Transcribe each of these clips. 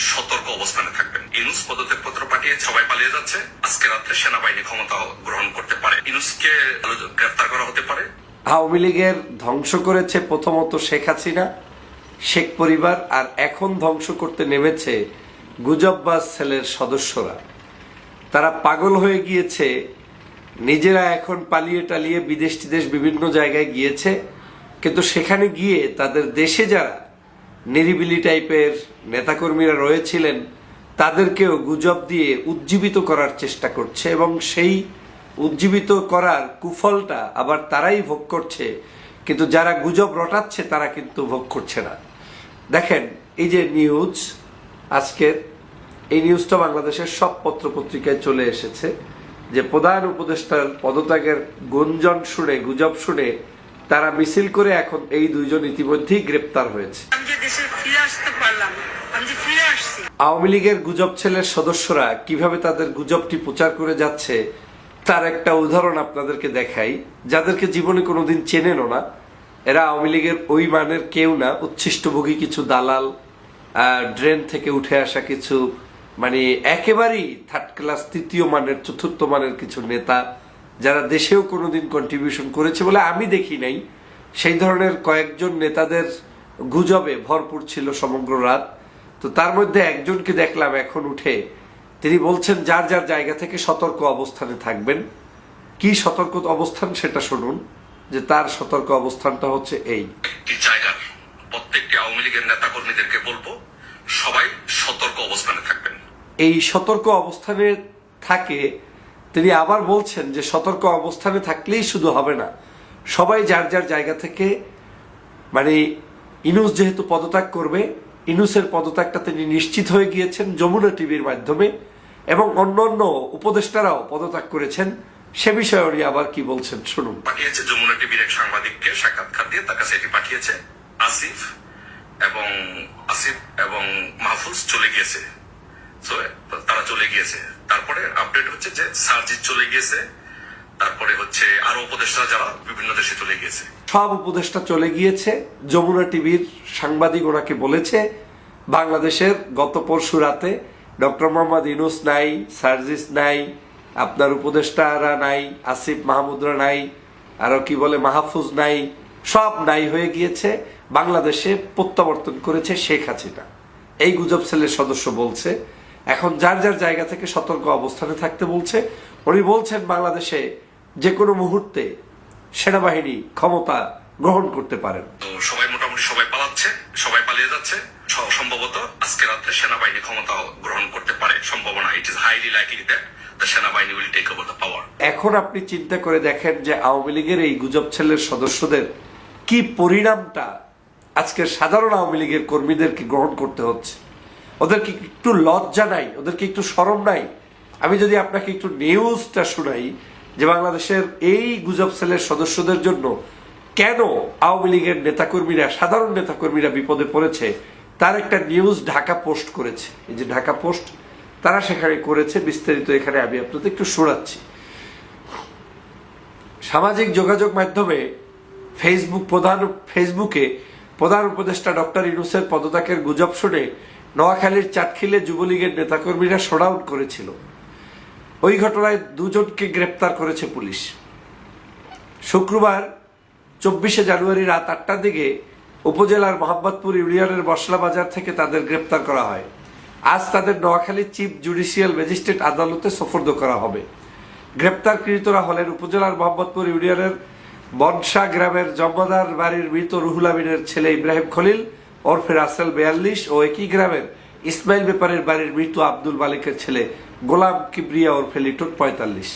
সতর্ক অবস্থানে থাকবেন। ইনুস পদত্যাগ পত্র পাঠিয়ে সবাই পালিয়ে যাচ্ছে। আজকে রাত্রে সেনাবাহিনী ক্ষমতা গ্রহণ করতে পারে। ইনুসকে গ্রেফতার করা হতে পারে। আওয়ামী লীগের ধ্বংস করেছে প্রথমত শেখ হাসিনা, শেখ পরিবার, আর এখন ধ্বংস করতে নেমেছে গুজববাজ ছেলের সদস্যরা। তারা পাগল হয়ে গিয়েছে। নিজেরা এখন পালিয়ে টালিয়ে বিদেশ বিভিন্ন জায়গায় গিয়েছে। কিন্তু সেখানে গিয়ে তাদের দেশে যারা নিরিবিলি টাইপের নেতাকর্মীরা রয়েছিলেন, তাদেরকেও গুজব দিয়ে উজ্জীবিত করার চেষ্টা করছে এবং সেই উজ্জীবিত করার কুফলটা আবার তারাই ভোগ করছে। কিন্তু যারা গুজব রটাচ্ছে, তারা কিন্তু ভোগ করছে না। দেখেন, এই যে নিউজ আজকের, এই নিউজটা বাংলাদেশের সব পত্র পত্রিকায় চলে এসেছে যে প্রধান উপদেষ্টার পদত্যাগের গুঞ্জন শুনে, গুজব শুনে তারা মিছিল করে এখন এই দুইজন ইতিমধ্যেই গ্রেপ্তার হয়েছে। আওয়ামী লীগের গুজব ছেলের সদস্যরা কীভাবে তাদের গুজবটি প্রচার করে যাচ্ছে তার একটা উদাহরণ আপনাদেরকে দেখাই। যাদেরকে জীবনে কোনোদিন চেনেনও না এরা আওয়ামী লীগের ওই মানের কেউ না উচ্ছিষ্টভোগী কিছু দালাল ড্রেন থেকে উঠে আসা কিছু মানে একেবারেই থার্ড ক্লাস তৃতীয় মানের চতুর্থ মানের কিছু নেতা। যারা দেশেও কোনোদিন কন্ট্রিবিউশন করেছে বলে আমি দেখি নাই সেই ধরনের কয়েকজন নেতাদের গুজবে ভরপুর ছিল সমগ্র রাত। তো তার মধ্যে একজনকে দেখলাম এখন উঠে তিনি বলছেন যার যার জায়গা থেকে সতর্ক অবস্থানে থাকবেন। কি সতর্ক অবস্থান সেটা শুনুন যে তার সতর্ক অবস্থানটা হচ্ছে এই। জায়গার প্রত্যেকটি আওয়ামী লীগের নেতা কর্মীদেরকে বলব সবাই সতর্ক অবস্থানে থাকবেন। এই সতর্ক অবস্থানে থাকে তিনি আবার বলছেন যে সতর্ক অবস্থানে থাকলেই শুধু হবে না। সবাই যার যার জায়গা থেকে মানে ইনুস যেহেতু পদত্যাগ করবে, ইনুসের পদত্যাগটা তিনি নিশ্চিত হয়ে গিয়েছেন যমুনা টিভির মাধ্যমে এবং অন্যান্য উপদেষ্টারাও পদত্যাগ করেছেন। সে বিষয়ে উনি আবার কি বলছেন শুনুন। পাঠিয়েছে যমুনা টিভির এক সাংবাদিককে সাক্ষাৎকার দিয়ে, তার কাছে এটি পাঠিয়েছে। আসিফ এবং আসিফ এবং মাহফুজ চলে গিয়েছে। গিয়েছে তারপরে আপডেট হচ্ছে যে সার্জিৎ চলে গিয়েছে তারপরে হচ্ছে আরও উপদেষ্টা যারা বিভিন্ন দেশে চলে গিয়েছে সব উপদেষ্টা চলে গিয়েছে। যমুনা টিভির সাংবাদিক ওনাকে বলেছে, বাংলাদেশের গত পরশু রাতে ডক্টর মোহাম্মদ ইনুস নাই, সার্জিস নাই, আপনার উপদেষ্টারা নাই, আসিফ মাহমুদরা নাই, আরও কি বলে মাহফুজ নাই, সব নাই হয়ে গিয়েছে। বাংলাদেশে প্রত্যাবর্তন করেছে শেখ হাসিনা। এই গুজব সেলের সদস্য বলছে এখন যার যার জায়গা থেকে সতর্ক অবস্থানে থাকতে বলছে উনি বলছেন বাংলাদেশে যে কোনো মুহূর্তে সেনাবাহিনী ক্ষমতা গ্রহণ করতে পারেন। সবাই মোটামুটি সবাই পালাচ্ছে সবাই পালিয়ে যাচ্ছে। সম্ভবত আজকে রাত্রে সেনাবাহিনী ক্ষমতা গ্রহণ করতে পারে সম্ভাবনা it is highly likely that the সেনাবাহিনী will take over the power এখন আপনি চিন্তা করে দেখেন যে আওয়ামী লীগের এই গুজব ছেলের সদস্যদের কি পরিণামটা আজকের সাধারণ আওয়ামী লীগের কর্মীদেরকে গ্রহণ করতে হচ্ছে। ওদেরকে একটু লজ্জা নাই, ওদেরকে একটু সরম নাই। আমি যদি আপনাকে একটু নিউজটা শুনাই যে বাংলাদেশের এই গুজব সেলের সদস্যদের জন্য কেন আওয়ামী লীগের নেতাকর্মীরা, সাধারণ নেতাকর্মীরা বিপদে পড়েছে, তার একটা নিউজ ঢাকা পোস্ট করেছে। এই যে ঢাকা পোস্ট তারা সেখানে করেছে, বিস্তারিত এখানে আমি আপনাদের একটু শোনাচ্ছি। সামাজিক যোগাযোগ মাধ্যমে ফেসবুক প্রধান ফেসবুকে প্রধান উপদেষ্টা ডক্টর ইনুসের পদত্যাগের গুজব শুনে নোয়াখালীর চাটখিলে যুবলীগের নেতাকর্মীরা শোডাউন করেছিল। ওই ঘটনায় দুজনকে গ্রেপ্তার করেছে পুলিশ। শুক্রবার, চব্বিশে জানুয়ারি রাত আটটার দিকে উপজেলার মোহাম্মদপুর ইউনিয়নের মশলা বাজার থেকে তাদের গ্রেপ্তার করা হয়। আজ তাদের নোয়াখালী চিফ জুডিশিয়াল ম্যাজিস্ট্রেট আদালতে সোপর্দ করা হবে। গ্রেপ্তারকৃতরা হলেন উপজেলার মোহাম্মদপুর ইউনিয়নের বনসা গ্রামের জম্মাদার বাড়ির মৃত রুহুল আমিনের ছেলে ইব্রাহিম খলিল ওরফে রাসেল বেয়াল্লিশ ও একই গ্রামের ইসমাইল ব্যাপারের বাড়ির মৃত আব্দুল মালিকের ছেলে গোলাম কিবরিয়া ওরফে লিটন পঁয়তাল্লিশ।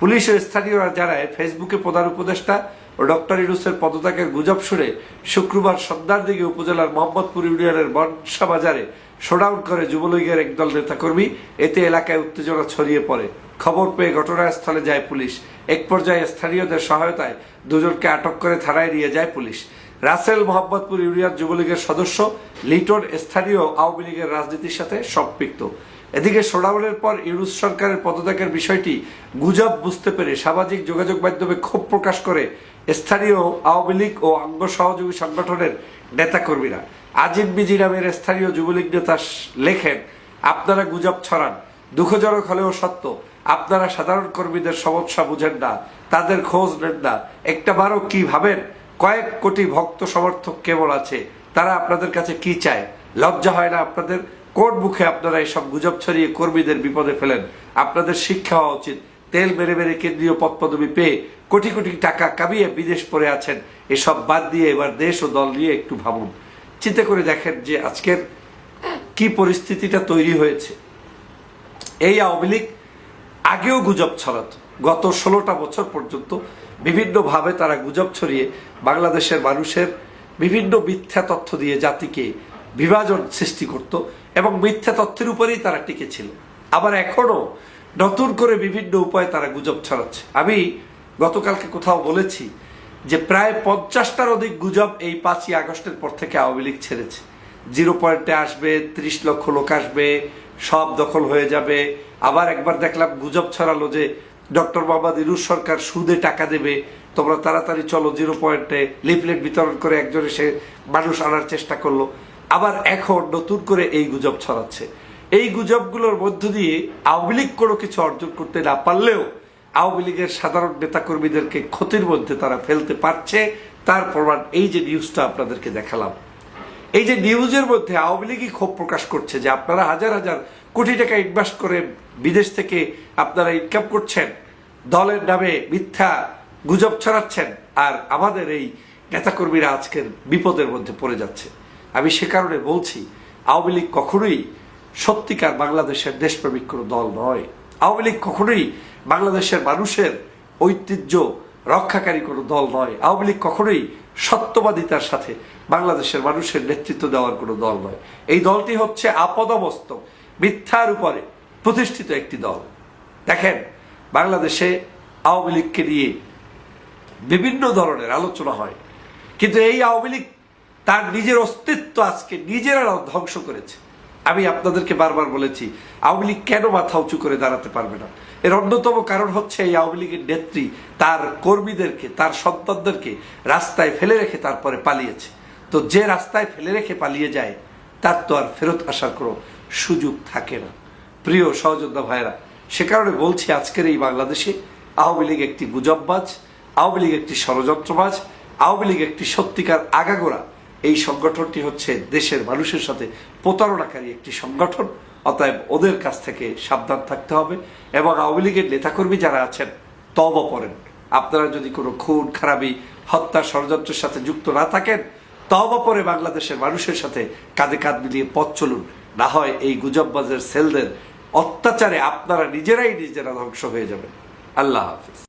পুলিশ ও স্থানীয়রা জানায়, ফেসবুকে প্রধান উপদেষ্টা ও ডক্টর ইউনুসের পদত্যাগের গুজব শুনে শুক্রবার সন্ধ্যার দিকে উপজেলার মোহাম্মদপুর ইউনিয়নের বনসা বাজারে শোডাউন করে যুবলীগের একদল নেতাকর্মী। এতে এলাকায় উত্তেজনা ছড়িয়ে পড়ে। খবর পেয়ে ঘটনাস্থলে যায় পুলিশ। এক পর্যায়ে স্থানীয়দের সহায়তায় দুজনকে আটক করে থানায় নিয়ে যায় পুলিশ। রাসেল মোহাম্মদপুর ইউনিয়ন যুবলীগের সদস্য, লিটন স্থানীয় আওয়ামী লীগের রাজনীতির সাথে সম্পৃক্ত। এদিকে শোডাউনের পর ইউনুস সরকারের পদত্যাগের বিষয়টি গুজব বুঝতে পেরে সামাজিক যোগাযোগ মাধ্যমে ক্ষোভ প্রকাশ করে স্থানীয় আওয়ামী লীগ ও অঙ্গ সহযোগী সংগঠনের নেতাকর্মীরা। আজিম বিজি নামের স্থানীয় যুবলীগ নেতা লেখেন, আপনারা গুজব ছড়ান, দুঃখজনক হলেও সত্য। আপনারা সাধারণ কর্মীদের সমস্যা বুঝেন না, তাদের খোঁজ নেন না। একটা বারও কি ভাবেন? কয়েক কোটি ভক্ত সমর্থক কেবল আছে, তারা আপনাদের কাছে কি চায়? লজ্জা হয় না আপনাদের? কোন মুখে আপনারা এইসব গুজব ছড়িয়ে কর্মীদের বিপদে ফেলেন। আপনাদের শিক্ষা হওয়া উচিত। তেল মেরে মেরে কেন্দ্রীয় পদ পদবি পেয়ে কোটি কোটি টাকা কামিয়ে বিদেশ পড়ে আছেন। এসব বাদ দিয়ে এবার দেশ ও দল নিয়ে একটু ভাবুন। চিন্তা করে দেখেন যে আজকের কি পরিস্থিতিটা তৈরি হয়েছে। এই আওয়ামী লীগ আগেও গুজব ছড়াতো। গত ষোলোটা বছর পর্যন্ত বিভিন্নভাবে তারা গুজব ছড়িয়ে বাংলাদেশের মানুষের বিভিন্ন মিথ্যা তথ্য দিয়ে জাতিকে বিভাজন সৃষ্টি করত এবং মিথ্যা তথ্যের উপরেই তারা টিকে ছিল আবার এখনও নতুন করে বিভিন্ন উপায়ে তারা গুজব ছড়াচ্ছে। আমি গতকালকে কোথাও বলেছি যে প্রায় পঞ্চাশটার অধিক গুজব এই পাঁচই আগস্টের পর থেকে আওয়ামী লীগ ছেড়েছে। জিরো পয়েন্টে আসবে, ত্রিশ লক্ষ লোক আসবে, সব দখল হয়ে যাবে। আবার একবার দেখলাম গুজব ছড়ালো যে ডক্টর মোহাম্মদ ইরুজ সরকার সুদে টাকা দেবে, তোমরা তাড়াতাড়ি চলো জিরো পয়েন্টে লিফলেট বিতরণ করে একজন এসে মানুষ আনার চেষ্টা করল। আবার এখন নতুন করে এই গুজব ছড়াচ্ছে। এই গুজবগুলোর মধ্য দিয়ে আওয়ামী লীগ কোনো কিছু অর্জন করতে না পারলেও আওয়ামী লীগের সাধারণ নেতাকর্মীদেরকে ক্ষতির মধ্যে তারা ফেলতে পারছে। তার প্রমাণ এই যে নিউজটা আপনাদেরকে দেখালাম। এই যে নিউজের মধ্যে আওয়ামী লীগই ক্ষোভ প্রকাশ করছে যে আপনারা হাজার হাজার কোটি টাকা ইনভেস্ট করে বিদেশ থেকে আপনারা ইনকাম করছেন, দলের নামে মিথ্যা গুজব ছড়াচ্ছেন, আর আমাদের এই নেতাকর্মীরা আজকের বিপদের মধ্যে পড়ে যাচ্ছে। আমি সে কারণে বলছি, আওয়ামী লীগ কখনোই সত্যিকার বাংলাদেশের দেশপ্রেমিক কোনো দল নয়। আওয়ামী লীগ কখনোই বাংলাদেশের মানুষের ঐতিহ্য রক্ষাকারী কোনো দল নয়। আওয়ামী লীগ কখনোই সত্যবাদিতার সাথে বাংলাদেশের মানুষের নেতৃত্ব দেওয়ার কোনো দল নয়। এই দলটি হচ্ছে আপদমস্তক, মিথ্যার উপরে। প্রতিষ্ঠিত একটি দল। দেখেন, বাংলাদেশে আওয়ামী লীগকে নিয়ে বিভিন্ন ধরনের আলোচনা হয়। কিন্তু এই আওয়ামী লীগ তার নিজের অস্তিত্ব আজকে নিজেরা ধ্বংস করেছে। আমি আপনাদেরকে বারবার বলেছি, আওয়ামী লীগ কেন মাথা উঁচু করে দাঁড়াতে পারবে না? এর অন্যতম কারণ হচ্ছে এই আওয়ামী লীগের নেত্রী তার কর্মীদেরকে, তার সন্তানদেরকে রাস্তায় ফেলে রেখে তারপরে পালিয়েছে। তো যে রাস্তায় ফেলে রেখে পালিয়ে যায়, তার তো আর ফেরত আসার কোনো সুযোগ থাকে না। প্রিয় সহযোদ্ধা ভাইরা সে কারণে বলছি আজকের এই বাংলাদেশে আওয়ামী লীগ একটি গুজববাজ, আওয়ামী লীগ একটি ষড়যন্ত্রবাজ, আওয়ামী লীগ একটি সত্যিকার আগাগোড়া। এই সংগঠনটি হচ্ছে দেশের মানুষের সাথে প্রতারণাকারী একটি সংগঠন। অতএব ওদের কাছ থেকে সাবধান থাকতে হবে এবং আওয়ামী লীগের নেতাকর্মী যারা আছেন তব পড়েন আপনারা যদি কোনো খুন, খারাপি, হত্যা, ষড়যন্ত্রের সাথে যুক্ত না থাকেন তবা পরে বাংলাদেশের মানুষের সাথে কাঁধে কাঁধ মিলিয়ে পথ চলুন। না হয় এই গুজববাজের সেলদের অত্যাচারে আপনারা নিজেরাই নিজেরা ধ্বংস হয়ে যাবেন। আল্লাহ হাফিজ।